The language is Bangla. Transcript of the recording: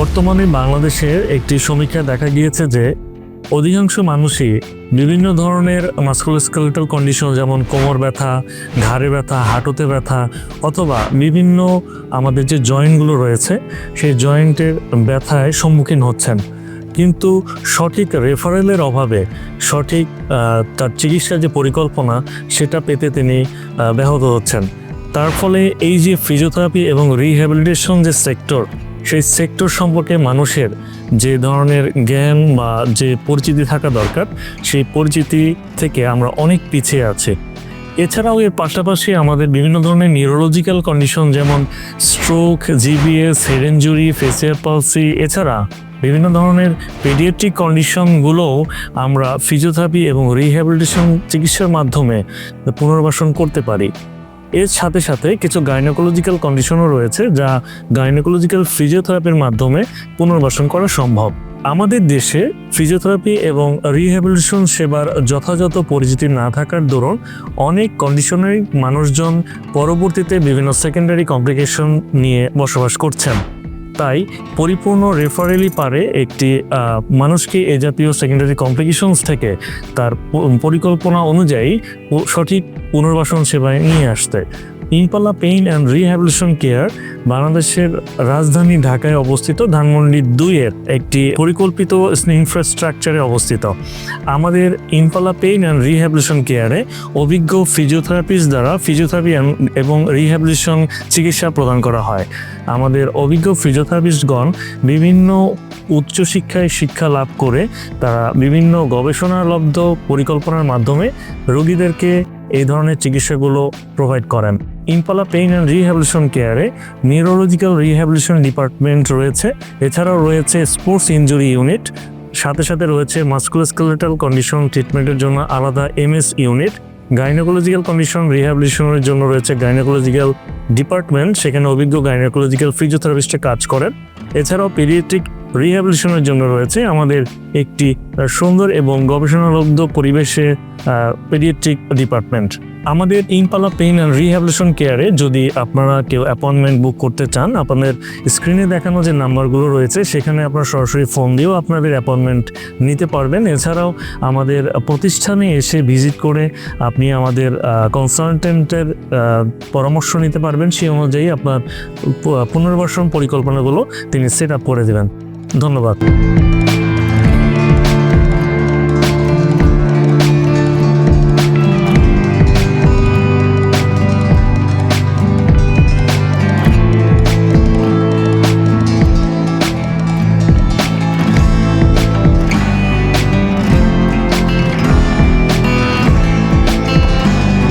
বর্তমানে বাংলাদেশের একটি সমীক্ষা দেখা গিয়েছে যে অধিকাংশ মানুষই বিভিন্ন ধরনের মাস্কুলোস্কেলেটাল কন্ডিশন যেমন কোমর ব্যথা, ঘাড়ে ব্যথা, হাঁটুতে ব্যথা অথবা বিভিন্ন আমাদের যে জয়েন্টগুলো রয়েছে, সেই জয়েন্টের ব্যথায় সম্মুখীন হচ্ছেন। কিন্তু সঠিক রেফারেলের অভাবে সঠিক তার চিকিৎসার যে পরিকল্পনা, সেটা পেতে তিনি ব্যাহত হচ্ছেন। তার ফলে এই যে ফিজিওথেরাপি এবং রিহ্যাবিলিটেশন যে সেক্টর সেই সেক্টর সম্পর্কে মানুষের যে ধরনের জ্ঞান বা যে পরিচিতি থাকা দরকার, সেই পরিচিতি থেকে আমরা অনেক পিছিয়ে আছে। এছাড়াও এর পাশাপাশি আমাদের বিভিন্ন ধরনের নিউরোলজিক্যাল কন্ডিশন যেমন stroke GBS head injury facial palsy এছাড়া বিভিন্ন ধরনের পেডিয়াট্রিক কন্ডিশনগুলোও আমরা ফিজিওথেরাপি এবং রিহ্যাবিলিটেশন চিকিৎসার মাধ্যমে পুনর্বাসন করতে পারি। এর সাথে সাথে কিছু গাইনোকোলজিক্যাল কন্ডিশনও রয়েছে যা গাইনোকোলজিক্যাল ফিজিওথেরাপির মাধ্যমে পুনর্বাসন করা সম্ভব। আমাদের দেশে ফিজিওথেরাপি এবং রিহ্যাবিলিটেশন সেবার যথাযথ পরিচিতি না থাকার দরুন অনেক কন্ডিশনারি মানুষজন পরবর্তীতে বিভিন্ন সেকেন্ডারি কমপ্লিকেশন নিয়ে বসবাস করছেন। তাই পরিপূর্ণ রেফারেলই পারে একটি মানুষকে এ জাতীয় সেকেন্ডারি কমপ্লিকেশনস থেকে তার পরিকল্পনা অনুযায়ী সঠিক পুনর্বাসন সেবায় নিয়ে আসতে। Impala pain and rehabilitation care বাংলাদেশের রাজধানী ঢাকায় অবস্থিত ধানমন্ডি দুইয়ের একটি পরিকল্পিত ইনফ্রাস্ট্রাকচারে অবস্থিত। আমাদের ইম্পালা পেইন অ্যান্ড রিহ্যাবিলিটেশন কেয়ারে অভিজ্ঞ ফিজিওথেরাপিস্ট দ্বারা ফিজিওথেরাপি এবং রিহ্যাবিলিটেশন চিকিৎসা প্রদান করা হয়। আমাদের অভিজ্ঞ ফিজিওথেরাপিস্টগণ বিভিন্ন উচ্চশিক্ষায় শিক্ষা লাভ করে তারা বিভিন্ন গবেষণালব্ধ পরিকল্পনার মাধ্যমে রোগীদেরকে এই ধরনের চিকিৎসাগুলো প্রোভাইড করেন। ইম্পালা পেইন অ্যান্ড রিহ্যাবিলিটেশন কেয়ারে নিউরোলজিক্যাল রিহ্যাবিলিটেশন ডিপার্টমেন্ট রয়েছে। এছাড়াও রয়েছে স্পোর্টস ইনজুরি ইউনিট সাথে সাথে রয়েছে মাস্কুলোস্কেলেটাল কন্ডিশন ট্রিটমেন্টের জন্য আলাদা এমএস ইউনিট গাইনোকোলজিক্যাল কন্ডিশন রিহ্যাবিলিটেশনের জন্য রয়েছে গাইনোকোলজিক্যাল ডিপার্টমেন্ট সেখানে অভিজ্ঞ গাইনোকোলজিক্যাল ফিজিওথেরাপিস্টে কাজ করেন। এছাড়াও পেডিয়াট্রিক রিহ্যাবিলিটেশনের জন্য রয়েছে আমাদের একটি সুন্দর এবং গবেষণালব্ধ পরিবেশে পেডিয়াট্রিক ডিপার্টমেন্ট আমাদের ইম্পালা পেইন অ্যান্ড রিহ্যাবিলিটেশন কেয়ারে যদি আপনারা কেউ অ্যাপয়েন্টমেন্ট বুক করতে চান, আপনাদের স্ক্রিনে দেখানো যে নাম্বারগুলো রয়েছে, সেখানে আপনারা সরাসরি ফোন দিয়েও আপনাদের অ্যাপয়েন্টমেন্ট নিতে পারবেন। এছাড়াও আমাদের প্রতিষ্ঠানে এসে ভিজিট করে আপনি আমাদের কনসালটেন্টের পরামর্শ নিতে পারবেন। সেই অনুযায়ী আপনার পুনর্বাসন পরিকল্পনাগুলো তিনি সেট আপ করে দেবেন। ধন্যবাদ।